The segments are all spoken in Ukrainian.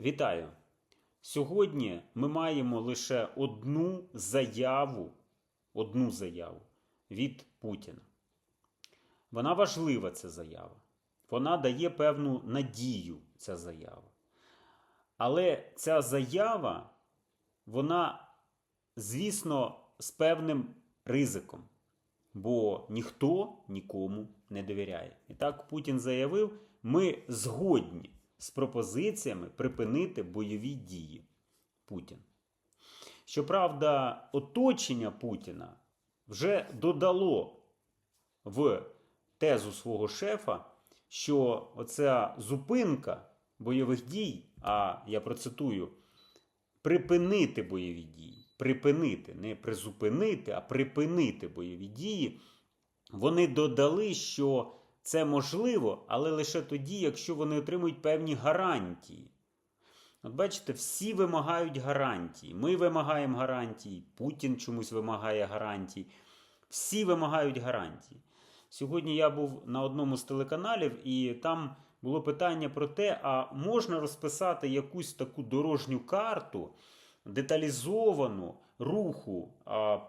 Вітаю! Сьогодні ми маємо лише одну заяву, одну заяву від Путіна. Вона важлива, ця заява. Вона дає певну надію, ця заява. Але ця заява, вона, звісно, з певним ризиком. Бо ніхто нікому не довіряє. І так Путін заявив: ми згодні з пропозиціями припинити бойові дії. Путін. Щоправда, оточення Путіна вже додало в тезу свого шефа, що оця зупинка бойових дій, а я процитую, припинити бойові дії, припинити, не призупинити, а припинити бойові дії, вони додали, що це можливо, але лише тоді, якщо вони отримують певні гарантії. От бачите, всі вимагають гарантії. Ми вимагаємо гарантій, Путін чомусь вимагає гарантій. Всі вимагають гарантії. Сьогодні я був на одному з телеканалів, і там було питання про те, а можна розписати якусь таку дорожню карту, деталізовану руху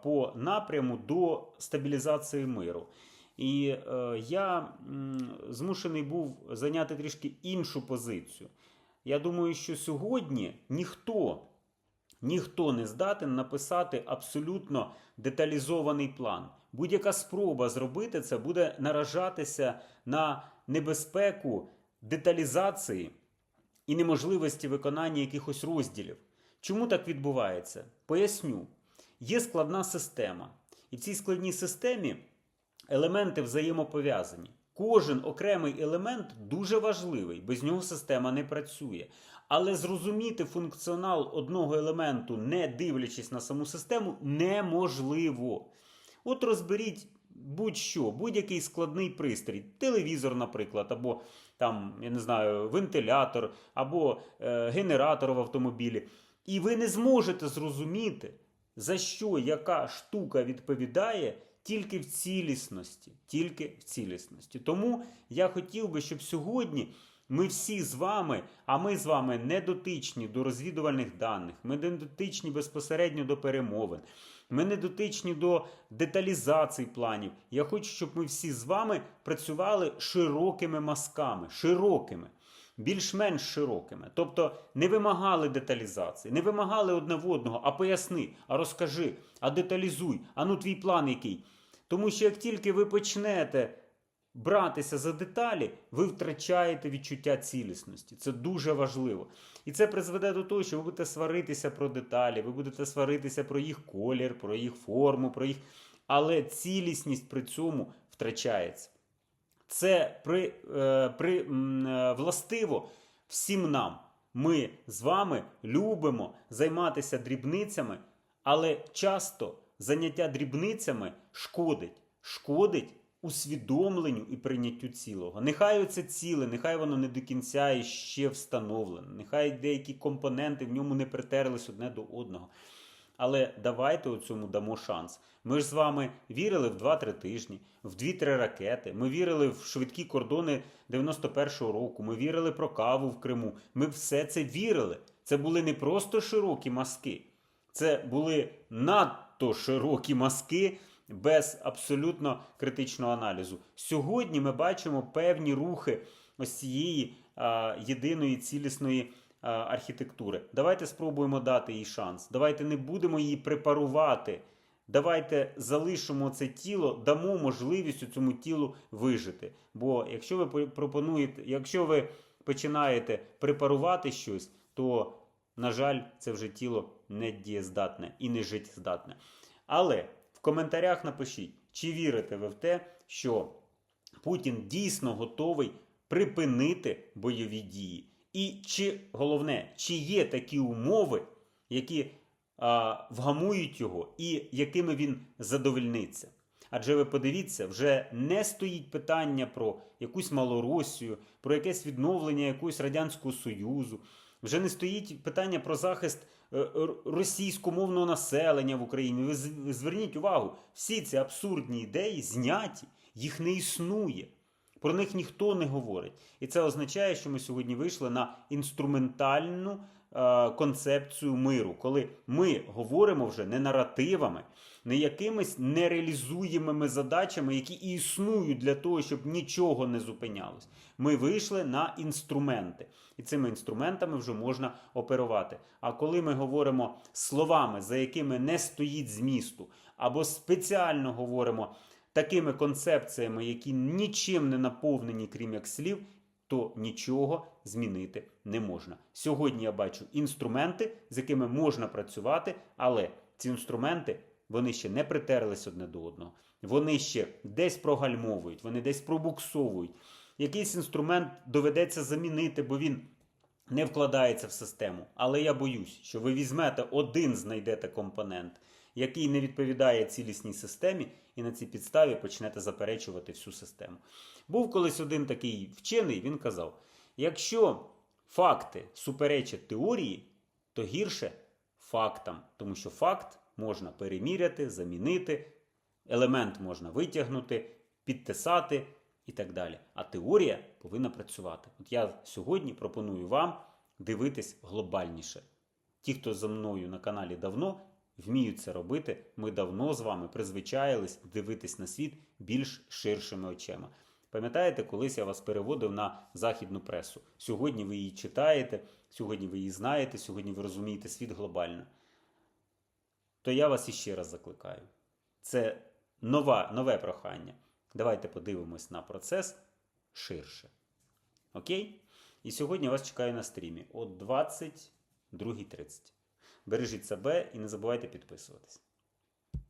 по напряму до стабілізації миру. І е, я м, змушений був зайняти трішки іншу позицію. Я думаю, що сьогодні ніхто, ніхто не здатен написати абсолютно деталізований план. Будь-яка спроба зробити це буде наражатися на небезпеку деталізації і неможливості виконання якихось розділів. Чому так відбувається? Поясню. Є складна система, і в цій складній системі елементи взаємопов'язані. Кожен окремий елемент дуже важливий, без нього система не працює. Але зрозуміти функціонал одного елементу, не дивлячись на саму систему, неможливо. От розберіть будь-що, будь-який складний пристрій, телевізор, наприклад, або там, я не знаю, вентилятор, або е, генератор в автомобілі. І ви не зможете зрозуміти, за що яка штука відповідає тільки в цілісності. Тільки в цілісності. Тому я хотів би, щоб сьогодні ми всі з вами, а ми з вами не дотичні до розвідувальних даних, ми не дотичні безпосередньо до перемовин, ми не дотичні до деталізації планів. Я хочу, щоб ми всі з вами працювали широкими мазками, широкими. Більш-менш широкими, тобто не вимагали деталізації, не вимагали одне в одного, а поясни, а розкажи, а деталізуй, а ну твій план який. Тому що як тільки ви почнете братися за деталі, ви втрачаєте відчуття цілісності. Це дуже важливо. І це призведе до того, що ви будете сваритися про деталі, ви будете сваритися про їх колір, про їх форму, про їх. Але цілісність при цьому втрачається. Це при, е, при, е, властиво всім нам. Ми з вами любимо займатися дрібницями, але часто заняття дрібницями шкодить. Шкодить усвідомленню і прийняттю цілого. Нехай оце ціле, нехай воно не до кінця і ще встановлене, нехай деякі компоненти в ньому не притерлись одне до одного. Але давайте у цьому дамо шанс. Ми ж з вами вірили в 2-3 тижні, в 2-3 ракети. Ми вірили в швидкі кордони 91-го року. Ми вірили про каву в Криму. Ми все це вірили. Це були не просто широкі мазки, це були надто широкі мазки без абсолютно критичного аналізу. Сьогодні ми бачимо певні рухи ось цієї а, єдиної цілісної архітектури. Давайте спробуємо дати їй шанс. Давайте не будемо її препарувати. Давайте залишимо це тіло, дамо можливість цьому тілу вижити. Бо якщо ви пропонуєте, якщо ви починаєте препарувати щось, то, на жаль, це вже тіло не дієздатне і не життєздатне. Але в коментарях напишіть, чи вірите ви в те, що Путін дійсно готовий припинити бойові дії. І чи головне, чи є такі умови, які а, вгамують його, і якими він задовольниться. Адже ви подивіться, вже не стоїть питання про якусь Малоросію, про якесь відновлення якогось Радянського Союзу. Вже не стоїть питання про захист е, російськомовного населення в Україні. Ви зверніть увагу, всі ці абсурдні ідеї зняті, їх не існує. Про них ніхто не говорить. І це означає, що ми сьогодні вийшли на інструментальну е, концепцію миру, коли ми говоримо вже не наративами, не якимись нереалізуємими задачами, які і існують для того, щоб нічого не зупинялось. Ми вийшли на інструменти, і цими інструментами вже можна оперувати. А коли ми говоримо словами, за якими не стоїть змісту, або спеціально говоримо такими концепціями, які нічим не наповнені, крім як слів, то нічого змінити не можна. Сьогодні я бачу інструменти, з якими можна працювати, але ці інструменти вони ще не притерлись одне до одного. Вони ще десь прогальмовують, вони десь пробуксовують. Якийсь інструмент доведеться замінити, бо він не вкладається в систему. Але я боюсь, що ви візьмете один, знайдете компонент, який не відповідає цілісній системі, і на цій підставі почнете заперечувати всю систему. Був колись один такий вчений, він казав: якщо факти суперечать теорії, то гірше фактам, тому що факт можна переміряти, замінити, елемент можна витягнути, підтисати і так далі. А теорія повинна працювати. От я сьогодні пропоную вам дивитись глобальніше. Ті, хто за мною на каналі давно, вміють це робити. Ми давно з вами призвичаїлись дивитись на світ більш ширшими очима. Пам'ятаєте, колись я вас переводив на західну пресу. Сьогодні ви її читаєте, сьогодні ви її знаєте, сьогодні ви розумієте світ глобально. То я вас іще раз закликаю. Це нова, нове прохання. Давайте подивимось на процес ширше. Окей? І сьогодні вас чекаю на стрімі о 22.30. Бережіть себе і не забувайте підписуватись.